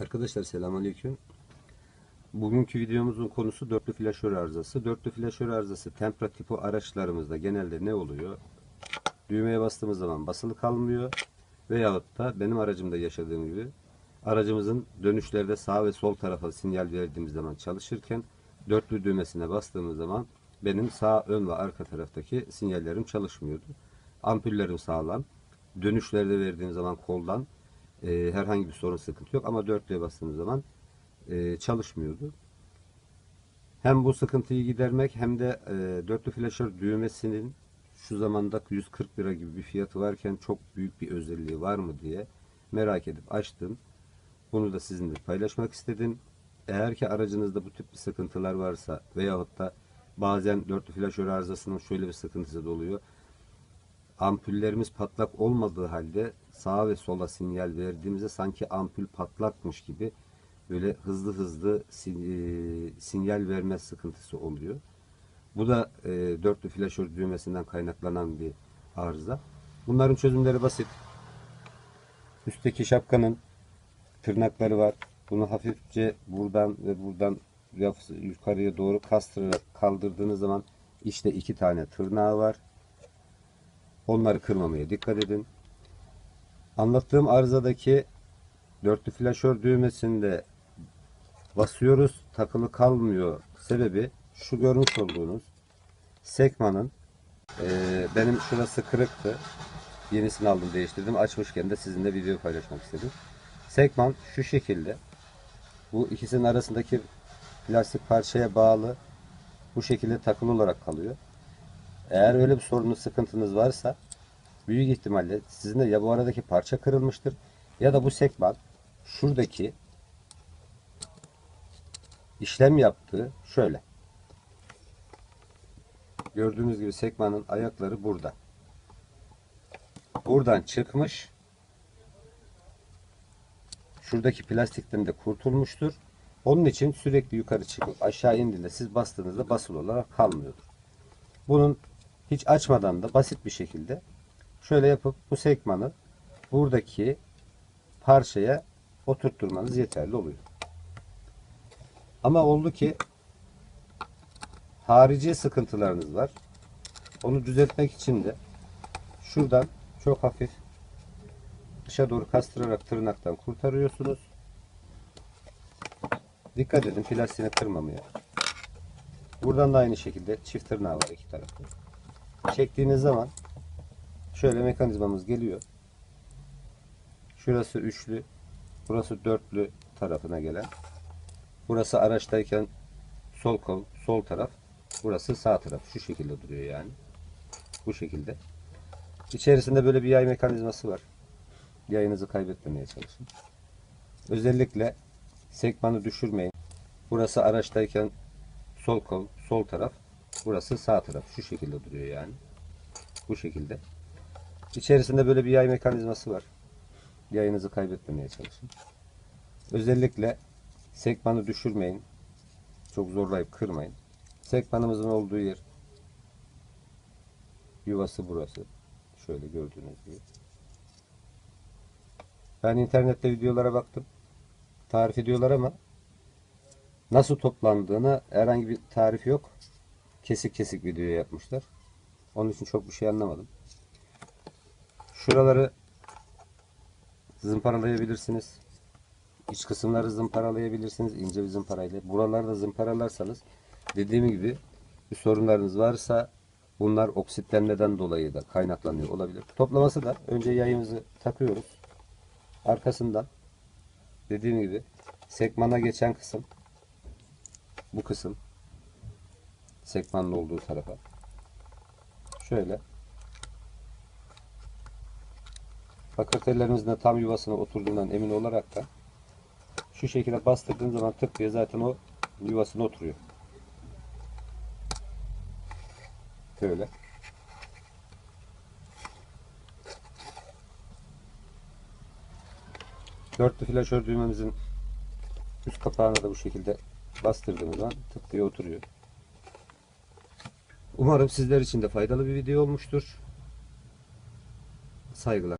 Arkadaşlar selamünaleyküm. Bugünkü videomuzun konusu dörtlü flaşör arızası. Dörtlü flaşör arızası tempra tipi araçlarımızda genelde ne oluyor? Düğmeye bastığımız zaman basılı kalmıyor. Veyahut da benim aracımda yaşadığım gibi aracımızın dönüşlerde sağ ve sol tarafa sinyal verdiğimiz zaman çalışırken dörtlü düğmesine bastığımız zaman benim sağ ön ve arka taraftaki sinyallerim çalışmıyordu. Ampullerim sağlam. Dönüşlerde verdiğim zaman koldan e, herhangi bir sorun sıkıntı yok ama dörtlüye bastığımız zaman e, çalışmıyordu. Hem bu sıkıntıyı gidermek hem de e, dörtlü flaşör düğmesinin şu zamanda 140 lira gibi bir fiyatı varken çok büyük bir özelliği var mı diye merak edip açtım. Bunu da sizinle paylaşmak istedim. Eğer ki aracınızda bu tip bir sıkıntılar varsa veyahut da bazen dörtlü flaşör arızasının şöyle bir sıkıntısı da oluyor. Ampullerimiz patlak olmadığı halde sağa ve sola sinyal verdiğimizde sanki ampul patlakmış gibi böyle hızlı hızlı e, sinyal verme sıkıntısı oluyor. Bu da e, dörtlü flaşör düğmesinden kaynaklanan bir arıza. Bunların çözümleri basit. Üstteki şapkanın tırnakları var. Bunu hafifçe buradan ve buradan yukarıya doğru kastırarak kaldırdığınız zaman işte iki tane tırnağı var. Onları kırmamaya dikkat edin. Anlattığım arızadaki dörtlü flaşör düğmesinde basıyoruz takılı kalmıyor. Sebebi şu görmüş olduğunuz sekmanın eee, benim şurası kırıktı. Yenisini aldım değiştirdim. Açmışken de sizinle video paylaşmak istedim. Sekman şu şekilde. Bu ikisinin arasındaki plastik parçaya bağlı bu şekilde takılı olarak kalıyor. Eğer öyle bir sorunun sıkıntınız varsa büyük ihtimalle sizin de ya bu aradaki parça kırılmıştır ya da bu sekman şuradaki işlem yaptığı şöyle. Gördüğünüz gibi sekmanın ayakları burada. Buradan çıkmış. Şuradaki plastikten de kurtulmuştur. Onun için sürekli yukarı çıkıp aşağı indiğinde siz bastığınızda basılı olarak kalmıyordur. Bunun hiç açmadan da basit bir şekilde şöyle yapıp bu sekmanı buradaki parçaya oturtturmanız yeterli oluyor. Ama oldu ki harici sıkıntılarınız var. Onu düzeltmek için de şuradan çok hafif dışa doğru kastırarak tırnaktan kurtarıyorsunuz. Dikkat edin plastiğini kırmamaya. Buradan da aynı şekilde çift tırnağı var iki tarafta. Çektiğiniz zaman şöyle mekanizmamız geliyor. Şurası üçlü, burası dörtlü tarafına gelen. Burası araçtayken sol kol, sol taraf, burası sağ taraf. Şu şekilde duruyor yani. Bu şekilde. İçerisinde böyle bir yay mekanizması var. Yayınızı kaybetmemeye çalışın. Özellikle sekmanı düşürmeyin. Burası araçtayken sol kol, sol taraf. Burası sağ taraf. Şu şekilde duruyor yani. Bu şekilde. İçerisinde böyle bir yay mekanizması var. Yayınızı kaybetmemeye çalışın. Özellikle sekmanı düşürmeyin. Çok zorlayıp kırmayın. Sekmanımızın olduğu yer yuvası burası. Şöyle gördüğünüz gibi. Ben internette videolara baktım. Tarif ediyorlar ama nasıl toplandığını herhangi bir tarifi yok. Kesik kesik video yapmışlar. Onun için çok bir şey anlamadım. Şuraları zımparalayabilirsiniz. İç kısımları zımparalayabilirsiniz ince bir zımparayla. Buraları da zımparalarsanız dediğim gibi bir sorunlarınız varsa bunlar oksitlenmeden dolayı da kaynaklanıyor olabilir. Toplaması da önce yayımızı takıyoruz. Arkasından dediğim gibi sekmana geçen kısım bu kısım sekmanın olduğu tarafa şöyle bakır tellerimizin de tam yuvasına oturduğundan emin olarak da şu şekilde bastırdığım zaman tık diye zaten o yuvasına oturuyor. Böyle. Dörtlü flaşör düğmemizin üst kapağına da bu şekilde bastırdığımız zaman tık diye oturuyor. Umarım sizler için de faydalı bir video olmuştur. Saygılar.